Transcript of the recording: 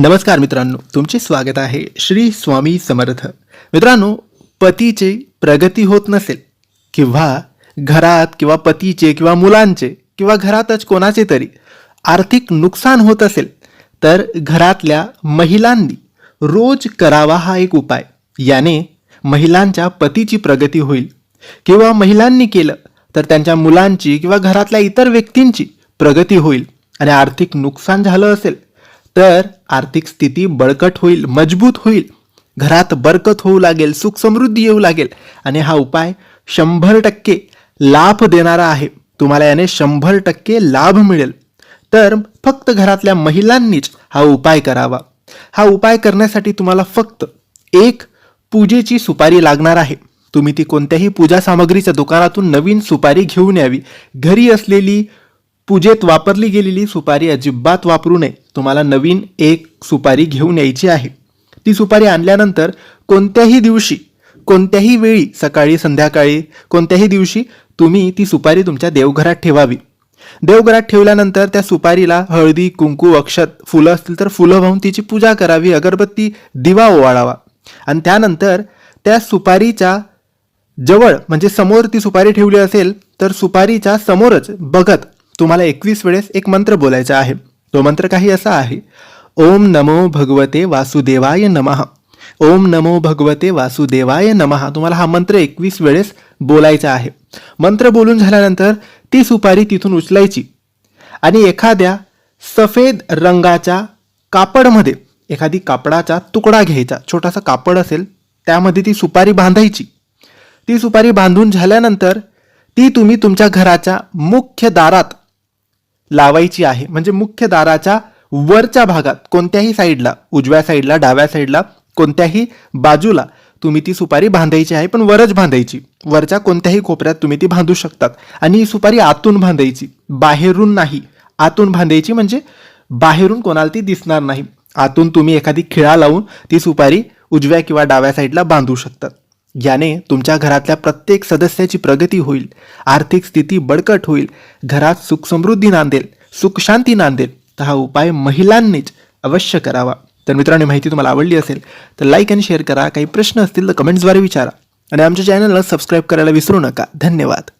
नमस्कार मित्रांनो तुमचे स्वागत आहे श्री स्वामी समर्थ. मित्रांनो पतीची प्रगती होत नसेल किंवा घरात किंवा पतीचे किंवा मुलांचे किंवा घरातच कोणाचे तरी आर्थिक नुकसान होत असेल तर घरातल्या महिलांनी रोज करावा हा एक उपाय. याने महिलांच्या पतीची प्रगती होईल. किंवा महिलांनी केलं तर त्यांच्या मुलांची किंवा घरातल्या इतर व्यक्तींची प्रगती होईल आणि आर्थिक नुकसान झालं असेल तर आर्थिक स्थिती बळकट होईल मजबूत होईल. घरात बरकत होऊ लागेल सुख समृद्धी येऊ लागेल. आणि हा उपाय शंभर टक्के लाभ देणारा आहे. तुम्हाला याने शंभर टक्के लाभ मिळेल. तर फक्त घरातल्या महिलांनीच हा उपाय करावा. हा उपाय करण्यासाठी तुम्हाला फक्त एक पूजेची सुपारी लागणार आहे. तुम्ही ती कोणत्याही पूजा सामग्रीच्या दुकानातून नवीन सुपारी घेऊन यावी. घरी असलेली पूजेत वापरली गेलेली सुपारी अजिबात वापरू नये. तुम्हाला नवीन एक सुपारी घेऊन यायची आहे. ती सुपारी आणल्यानंतर कोणत्याही दिवशी कोणत्याही वेळी सकाळी संध्याकाळी कोणत्याही दिवशी तुम्ही ती सुपारी तुमच्या देवघरात ठेवावी. देवघरात ठेवल्यानंतर त्या सुपारीला हळदी कुंकू अक्षत फुलं असतील तर फुलं वाहून तिची पूजा करावी अगरबत्ती दिवा ओवाळावा. आणि त्यानंतर त्या सुपारीच्या जवळ म्हणजे समोर ती सुपारी ठेवली असेल तर सुपारीच्या समोरच बघत तुम्हाला एकवीस वेळेस एक मंत्र बोलायचा आहे. तो मंत्र काही असा आहे. ओम नमो भगवते वासुदेवाय नमः. ओम नमो भगवते वासुदेवाय नमः. तुम्हाला हा मंत्र एकवीस वेळेस बोलायचा आहे. मंत्र बोलून झाल्यानंतर ती सुपारी तिथून उचलायची. आणि एखाद्या सफेद रंगाच्या कापडमध्ये एखादी कापडाचा तुकडा घ्यायचा. छोटासा कापड असेल त्यामध्ये ती सुपारी बांधायची. ती सुपारी बांधून झाल्यानंतर ती तुम्ही तुमच्या घराच्या मुख्य दारात लावायची आहे. म्हणजे मुख्य दाराच्या वरच्या भागात कोणत्याही साईडला उजव्या साईडला डाव्या साईडला कोणत्याही बाजूला तुम्ही ती सुपारी बांधायची आहे पण वरच बांधायची. वरच्या कोणत्याही कोपऱ्यात तुम्ही ती बांधू शकतात. आणि ही सुपारी आतून बांधायची. बाहेरून नाही. आतून बांधायची म्हणजे बाहेरून कोणाला ती दिसणार नाही. आतून तुम्ही एखादी खिळा लावून ती सुपारी उजव्या किंवा डाव्या साईडला बांधू शकतात. याने तुमच्या घरातल्या प्रत्येक सदस्याची प्रगती होईल आर्थिक स्थिती बळकट होईल घरात सुख समृद्धी नांदेल सुख शांती नांदेल तर हा उपाय महिलांनीच अवश्य करावा. तर मित्रांनो माहिती तुम्हाला आवडली असेल तर लाईक आणि शेअर करा. काही प्रश्न असतील तर कमेंट्सद्वारे विचारा. आणि आमच्या चॅनलला सबस्क्राईब करायला विसरू नका. धन्यवाद.